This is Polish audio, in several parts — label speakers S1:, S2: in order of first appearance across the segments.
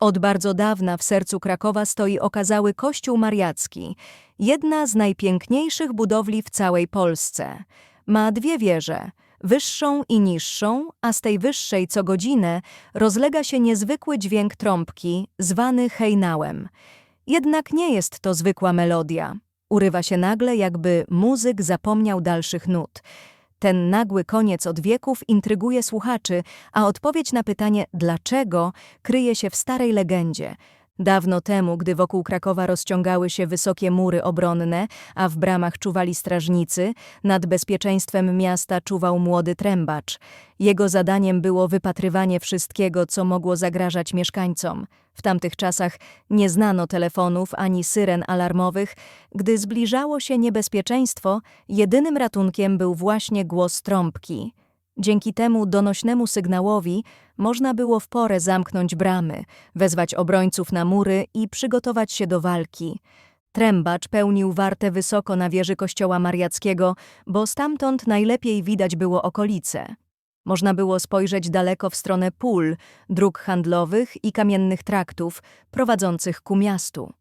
S1: Od bardzo dawna w sercu Krakowa stoi okazały Kościół Mariacki, jedna z najpiękniejszych budowli w całej Polsce. Ma dwie wieże, wyższą i niższą, a z tej wyższej co godzinę rozlega się niezwykły dźwięk trąbki, zwany hejnałem. Jednak nie jest to zwykła melodia. Urywa się nagle, jakby muzyk zapomniał dalszych nut. Ten nagły koniec od wieków intryguje słuchaczy, a odpowiedź na pytanie dlaczego kryje się w starej legendzie. Dawno temu, gdy wokół Krakowa rozciągały się wysokie mury obronne, a w bramach czuwali strażnicy, nad bezpieczeństwem miasta czuwał młody trębacz. Jego zadaniem było wypatrywanie wszystkiego, co mogło zagrażać mieszkańcom. W tamtych czasach nie znano telefonów ani syren alarmowych. Gdy zbliżało się niebezpieczeństwo, jedynym ratunkiem był właśnie głos trąbki. Dzięki temu donośnemu sygnałowi można było w porę zamknąć bramy, wezwać obrońców na mury i przygotować się do walki. Trębacz pełnił wartę wysoko na wieży kościoła mariackiego, bo stamtąd najlepiej widać było okolice. Można było spojrzeć daleko w stronę pól, dróg handlowych i kamiennych traktów prowadzących ku miastu.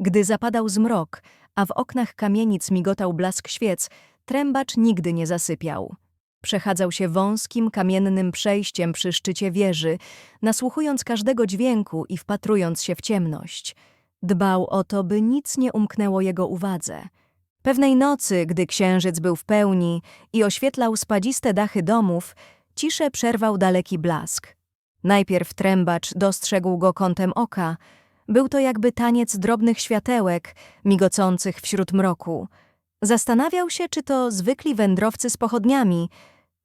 S1: Gdy zapadał zmrok, a w oknach kamienic migotał blask świec, trębacz nigdy nie zasypiał. Przechadzał się wąskim, kamiennym przejściem przy szczycie wieży, nasłuchując każdego dźwięku i wpatrując się w ciemność. Dbał o to, by nic nie umknęło jego uwadze. Pewnej nocy, gdy księżyc był w pełni i oświetlał spadziste dachy domów, ciszę przerwał daleki blask. Najpierw trębacz dostrzegł go kątem oka. Był to jakby taniec drobnych światełek, migocących wśród mroku. Zastanawiał się, czy to zwykli wędrowcy z pochodniami,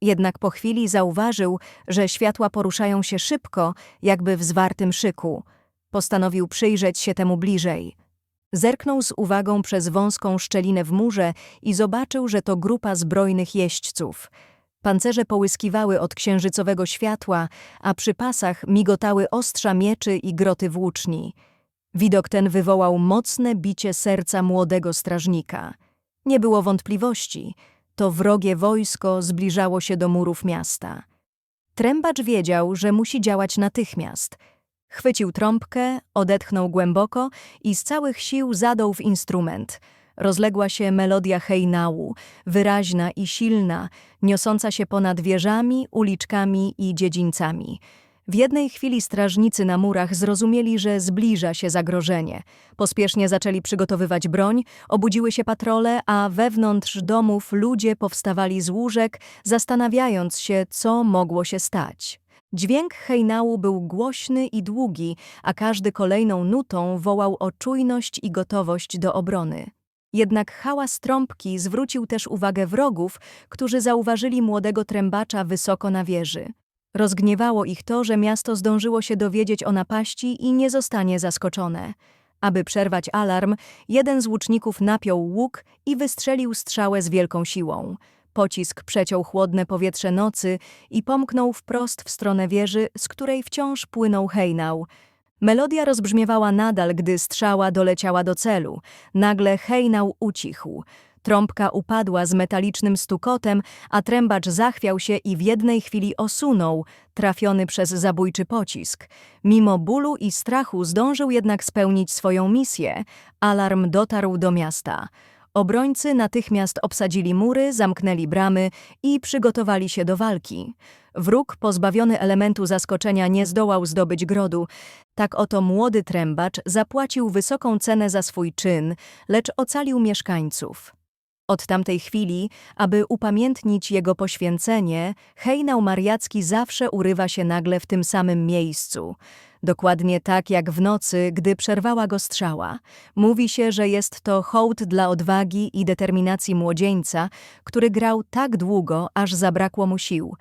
S1: jednak po chwili zauważył, że światła poruszają się szybko, jakby w zwartym szyku. Postanowił przyjrzeć się temu bliżej. Zerknął z uwagą przez wąską szczelinę w murze i zobaczył, że to grupa zbrojnych jeźdźców. Pancerze połyskiwały od księżycowego światła, a przy pasach migotały ostrza mieczy i groty włóczni. Widok ten wywołał mocne bicie serca młodego strażnika. Nie było wątpliwości – to wrogie wojsko zbliżało się do murów miasta. Trębacz wiedział, że musi działać natychmiast. Chwycił trąbkę, odetchnął głęboko i z całych sił zadął w instrument. Rozległa się melodia hejnału, wyraźna i silna, niosąca się ponad wieżami, uliczkami i dziedzińcami. W jednej chwili strażnicy na murach zrozumieli, że zbliża się zagrożenie. Pospiesznie zaczęli przygotowywać broń, obudziły się patrole, a wewnątrz domów ludzie powstawali z łóżek, zastanawiając się, co mogło się stać. Dźwięk hejnału był głośny i długi, a każdy kolejną nutą wołał o czujność i gotowość do obrony. Jednak hałas trąbki zwrócił też uwagę wrogów, którzy zauważyli młodego trębacza wysoko na wieży. Rozgniewało ich to, że miasto zdążyło się dowiedzieć o napaści i nie zostanie zaskoczone. Aby przerwać alarm, jeden z łuczników napiął łuk i wystrzelił strzałę z wielką siłą. Pocisk przeciął chłodne powietrze nocy i pomknął wprost w stronę wieży, z której wciąż płynął hejnał. Melodia rozbrzmiewała nadal, gdy strzała doleciała do celu. Nagle hejnał ucichł. Trąbka upadła z metalicznym stukotem, a trębacz zachwiał się i w jednej chwili osunął, trafiony przez zabójczy pocisk. Mimo bólu i strachu zdążył jednak spełnić swoją misję. Alarm dotarł do miasta. Obrońcy natychmiast obsadzili mury, zamknęli bramy i przygotowali się do walki. Wróg, pozbawiony elementu zaskoczenia, nie zdołał zdobyć grodu. Tak oto młody trębacz zapłacił wysoką cenę za swój czyn, lecz ocalił mieszkańców. Od tamtej chwili, aby upamiętnić jego poświęcenie, hejnał mariacki zawsze urywa się nagle w tym samym miejscu. Dokładnie tak jak w nocy, gdy przerwała go strzała. Mówi się, że jest to hołd dla odwagi i determinacji młodzieńca, który grał tak długo, aż zabrakło mu sił.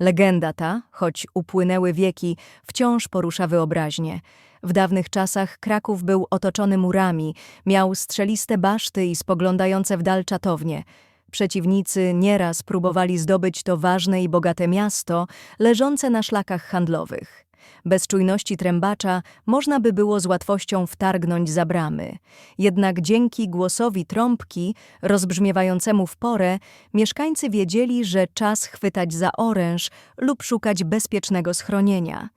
S1: Legenda ta, choć upłynęły wieki, wciąż porusza wyobraźnię. W dawnych czasach Kraków był otoczony murami, miał strzeliste baszty i spoglądające w dal czatownie. Przeciwnicy nieraz próbowali zdobyć to ważne i bogate miasto, leżące na szlakach handlowych. Bez czujności trębacza można by było z łatwością wtargnąć za bramy. Jednak dzięki głosowi trąbki, rozbrzmiewającemu w porę, mieszkańcy wiedzieli, że czas chwytać za oręż lub szukać bezpiecznego schronienia.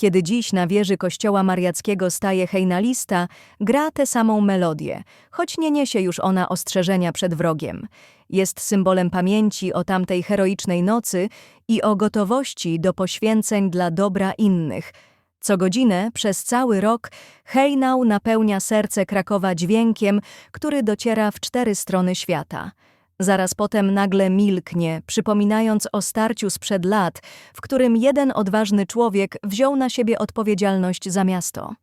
S1: Kiedy dziś na wieży kościoła mariackiego staje hejnalista, gra tę samą melodię, choć nie niesie już ona ostrzeżenia przed wrogiem. Jest symbolem pamięci o tamtej heroicznej nocy i o gotowości do poświęceń dla dobra innych. Co godzinę, przez cały rok, hejnał napełnia serce Krakowa dźwiękiem, który dociera w cztery strony świata. Zaraz potem nagle milknie, przypominając o starciu sprzed lat, w którym jeden odważny człowiek wziął na siebie odpowiedzialność za miasto.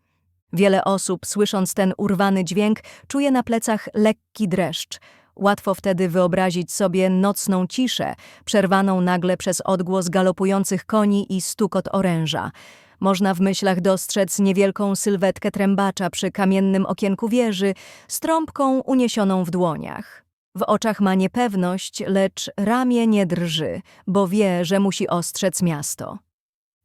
S1: Wiele osób, słysząc ten urwany dźwięk, czuje na plecach lekki dreszcz. Łatwo wtedy wyobrazić sobie nocną ciszę, przerwaną nagle przez odgłos galopujących koni i stukot oręża. Można w myślach dostrzec niewielką sylwetkę trębacza przy kamiennym okienku wieży, z trąbką uniesioną w dłoniach. W oczach ma niepewność, lecz ramię nie drży, bo wie, że musi ostrzec miasto.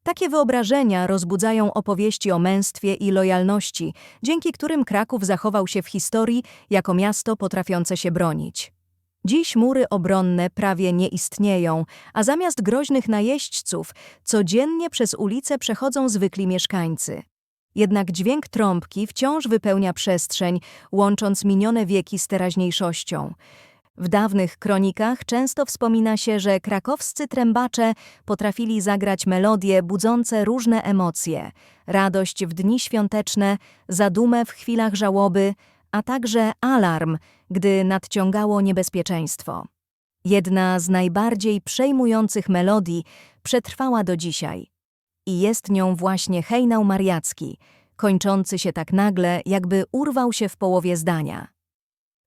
S1: Takie wyobrażenia rozbudzają opowieści o męstwie i lojalności, dzięki którym Kraków zachował się w historii jako miasto potrafiące się bronić. Dziś mury obronne prawie nie istnieją, a zamiast groźnych najeźdźców codziennie przez ulice przechodzą zwykli mieszkańcy. Jednak dźwięk trąbki wciąż wypełnia przestrzeń, łącząc minione wieki z teraźniejszością. W dawnych kronikach często wspomina się, że krakowscy trębacze potrafili zagrać melodie budzące różne emocje, radość w dni świąteczne, zadumę w chwilach żałoby, a także alarm, gdy nadciągało niebezpieczeństwo. Jedna z najbardziej przejmujących melodii przetrwała do dzisiaj. I jest nią właśnie hejnał mariacki, kończący się tak nagle, jakby urwał się w połowie zdania.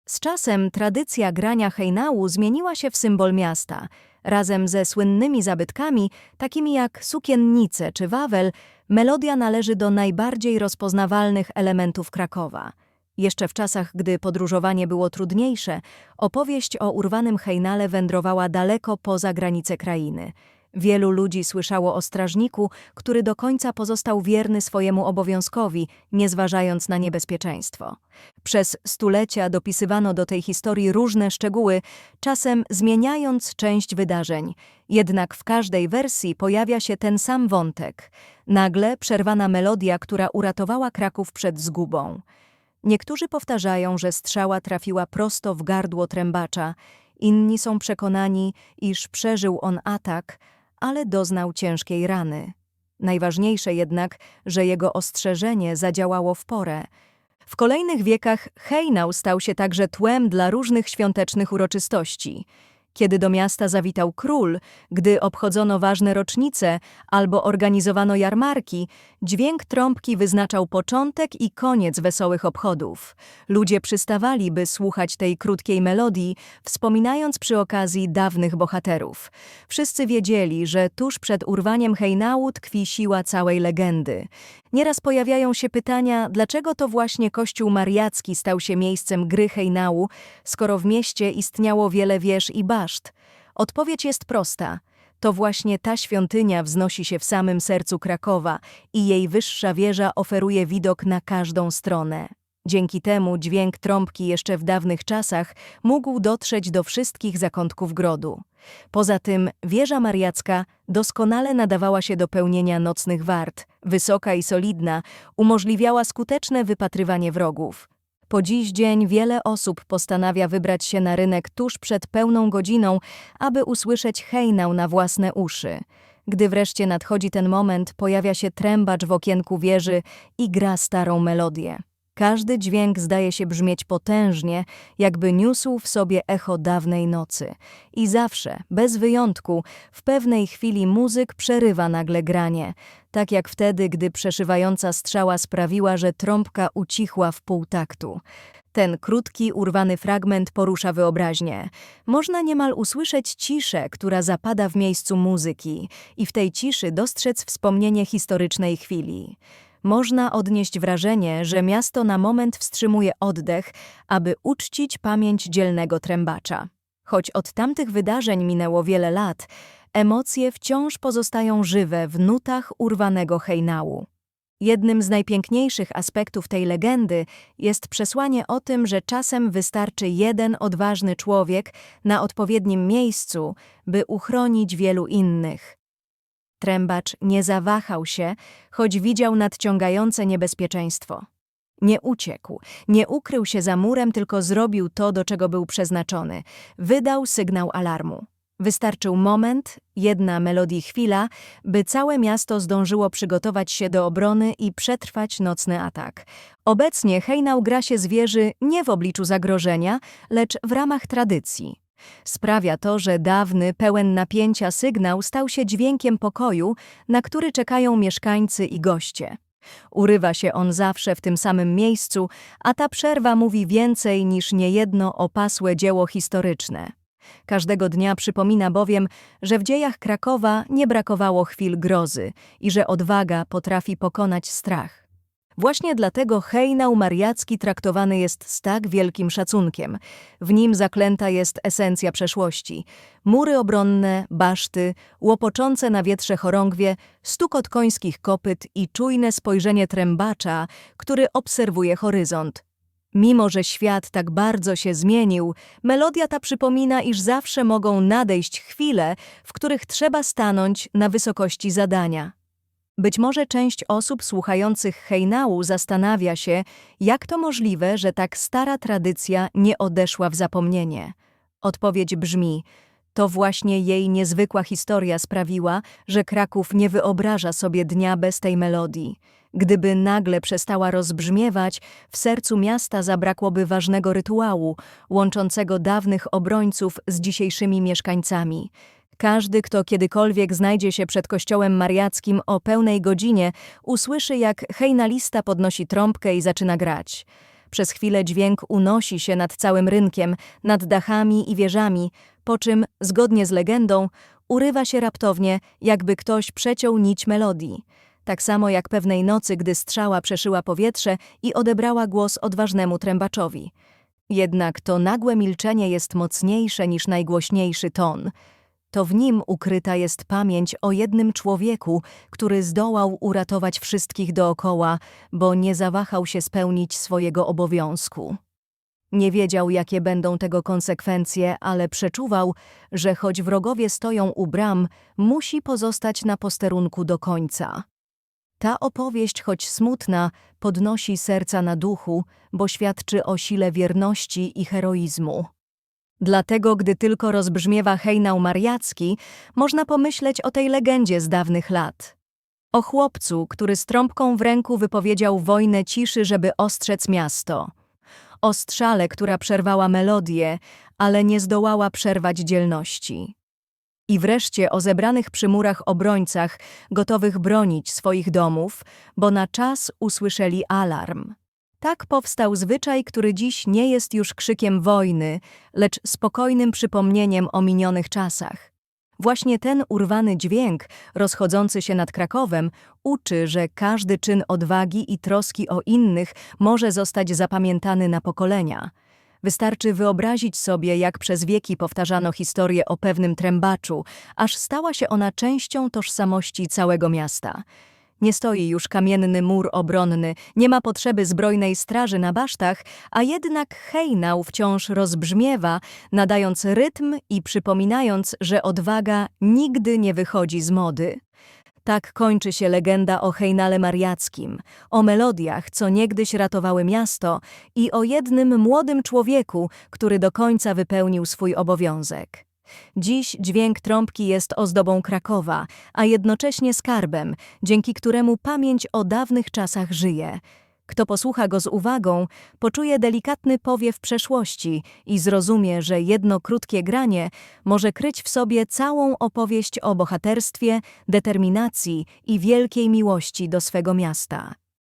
S1: Z czasem tradycja grania hejnału zmieniła się w symbol miasta. Razem ze słynnymi zabytkami, takimi jak sukiennice czy wawel, melodia należy do najbardziej rozpoznawalnych elementów Krakowa. Jeszcze w czasach, gdy podróżowanie było trudniejsze, opowieść o urwanym hejnale wędrowała daleko poza granice krainy. Wielu ludzi słyszało o strażniku, który do końca pozostał wierny swojemu obowiązkowi, nie zważając na niebezpieczeństwo. Przez stulecia dopisywano do tej historii różne szczegóły, czasem zmieniając część wydarzeń. Jednak w każdej wersji pojawia się ten sam wątek. Nagle przerwana melodia, która uratowała Kraków przed zgubą. Niektórzy powtarzają, że strzała trafiła prosto w gardło trębacza, inni są przekonani, iż przeżył on atak, ale doznał ciężkiej rany. Najważniejsze jednak, że jego ostrzeżenie zadziałało w porę. W kolejnych wiekach hejnał stał się także tłem dla różnych świątecznych uroczystości – kiedy do miasta zawitał król, gdy obchodzono ważne rocznice albo organizowano jarmarki, dźwięk trąbki wyznaczał początek i koniec wesołych obchodów. Ludzie przystawali, by słuchać tej krótkiej melodii, wspominając przy okazji dawnych bohaterów. Wszyscy wiedzieli, że tuż przed urwaniem hejnału tkwi siła całej legendy. Nieraz pojawiają się pytania, dlaczego to właśnie Kościół Mariacki stał się miejscem gry hejnału, skoro w mieście istniało wiele wież i baszt. Odpowiedź jest prosta. To właśnie ta świątynia wznosi się w samym sercu Krakowa i jej wyższa wieża oferuje widok na każdą stronę. Dzięki temu dźwięk trąbki jeszcze w dawnych czasach mógł dotrzeć do wszystkich zakątków grodu. Poza tym wieża mariacka doskonale nadawała się do pełnienia nocnych wart, wysoka i solidna, umożliwiała skuteczne wypatrywanie wrogów. Po dziś dzień wiele osób postanawia wybrać się na rynek tuż przed pełną godziną, aby usłyszeć hejnał na własne uszy. Gdy wreszcie nadchodzi ten moment, pojawia się trębacz w okienku wieży i gra starą melodię. Każdy dźwięk zdaje się brzmieć potężnie, jakby niósł w sobie echo dawnej nocy. I zawsze, bez wyjątku, w pewnej chwili muzyk przerywa nagle granie, tak jak wtedy, gdy przeszywająca strzała sprawiła, że trąbka ucichła w półtaktu. Ten krótki, urwany fragment porusza wyobraźnię. Można niemal usłyszeć ciszę, która zapada w miejscu muzyki i w tej ciszy dostrzec wspomnienie historycznej chwili można odnieść wrażenie, że miasto na moment wstrzymuje oddech, aby uczcić pamięć dzielnego trębacza. Choć od tamtych wydarzeń minęło wiele lat, emocje wciąż pozostają żywe w nutach urwanego hejnału. Jednym z najpiękniejszych aspektów tej legendy jest przesłanie o tym, że czasem wystarczy jeden odważny człowiek na odpowiednim miejscu, by uchronić wielu innych. Trębacz nie zawahał się, choć widział nadciągające niebezpieczeństwo. Nie uciekł, nie ukrył się za murem, tylko zrobił to, do czego był przeznaczony. Wydał sygnał alarmu. Wystarczył moment, jedna melodii chwila, by całe miasto zdążyło przygotować się do obrony i przetrwać nocny atak. Obecnie hejnał gra się z wieży nie w obliczu zagrożenia, lecz w ramach tradycji. Sprawia to, że dawny, pełen napięcia sygnał stał się dźwiękiem pokoju, na który czekają mieszkańcy i goście. Urywa się on zawsze w tym samym miejscu, a ta przerwa mówi więcej niż niejedno opasłe dzieło historyczne. Każdego dnia przypomina bowiem, że w dziejach Krakowa nie brakowało chwil grozy i że odwaga potrafi pokonać strach. Właśnie dlatego hejnał mariacki traktowany jest z tak wielkim szacunkiem. W nim zaklęta jest esencja przeszłości. Mury obronne, baszty, łopoczące na wietrze chorągwie, stukot końskich kopyt i czujne spojrzenie trębacza, który obserwuje horyzont. Mimo, że świat tak bardzo się zmienił, melodia ta przypomina, iż zawsze mogą nadejść chwile, w których trzeba stanąć na wysokości zadania. Być może część osób słuchających hejnału zastanawia się, jak to możliwe, że tak stara tradycja nie odeszła w zapomnienie. Odpowiedź brzmi: to właśnie jej niezwykła historia sprawiła, że Kraków nie wyobraża sobie dnia bez tej melodii. Gdyby nagle przestała rozbrzmiewać, w sercu miasta zabrakłoby ważnego rytuału, łączącego dawnych obrońców z dzisiejszymi mieszkańcami. Każdy, kto kiedykolwiek znajdzie się przed kościołem mariackim o pełnej godzinie, usłyszy, jak hejnalista podnosi trąbkę i zaczyna grać. Przez chwilę dźwięk unosi się nad całym rynkiem, nad dachami i wieżami, po czym, zgodnie z legendą, urywa się raptownie, jakby ktoś przeciął nić melodii. Tak samo jak pewnej nocy, gdy strzała przeszyła powietrze i odebrała głos odważnemu trębaczowi. Jednak to nagłe milczenie jest mocniejsze niż najgłośniejszy ton. To w nim ukryta jest pamięć o jednym człowieku, który zdołał uratować wszystkich dookoła, bo nie zawahał się spełnić swojego obowiązku. Nie wiedział, jakie będą tego konsekwencje, ale przeczuwał, że choć wrogowie stoją u bram, musi pozostać na posterunku do końca. Ta opowieść, choć smutna, podnosi serca na duchu, bo świadczy o sile wierności i heroizmu. Dlatego, gdy tylko rozbrzmiewa hejnał mariacki, można pomyśleć o tej legendzie z dawnych lat. O chłopcu, który z trąbką w ręku wypowiedział wojnę ciszy, żeby ostrzec miasto. O strzale, która przerwała melodię, ale nie zdołała przerwać dzielności. I wreszcie o zebranych przy murach obrońcach, gotowych bronić swoich domów, bo na czas usłyszeli alarm. Tak powstał zwyczaj, który dziś nie jest już krzykiem wojny, lecz spokojnym przypomnieniem o minionych czasach. Właśnie ten urwany dźwięk, rozchodzący się nad Krakowem, uczy, że każdy czyn odwagi i troski o innych może zostać zapamiętany na pokolenia. Wystarczy wyobrazić sobie, jak przez wieki powtarzano historię o pewnym trębaczu, aż stała się ona częścią tożsamości całego miasta. Nie stoi już kamienny mur obronny, nie ma potrzeby zbrojnej straży na basztach, a jednak hejnał wciąż rozbrzmiewa, nadając rytm i przypominając, że odwaga nigdy nie wychodzi z mody. Tak kończy się legenda o hejnale mariackim, o melodiach, co niegdyś ratowały miasto i o jednym młodym człowieku, który do końca wypełnił swój obowiązek. Dziś dźwięk trąbki jest ozdobą Krakowa, a jednocześnie skarbem, dzięki któremu pamięć o dawnych czasach żyje. Kto posłucha go z uwagą, poczuje delikatny powiew przeszłości i zrozumie, że jedno krótkie granie może kryć w sobie całą opowieść o bohaterstwie, determinacji i wielkiej miłości do swego miasta.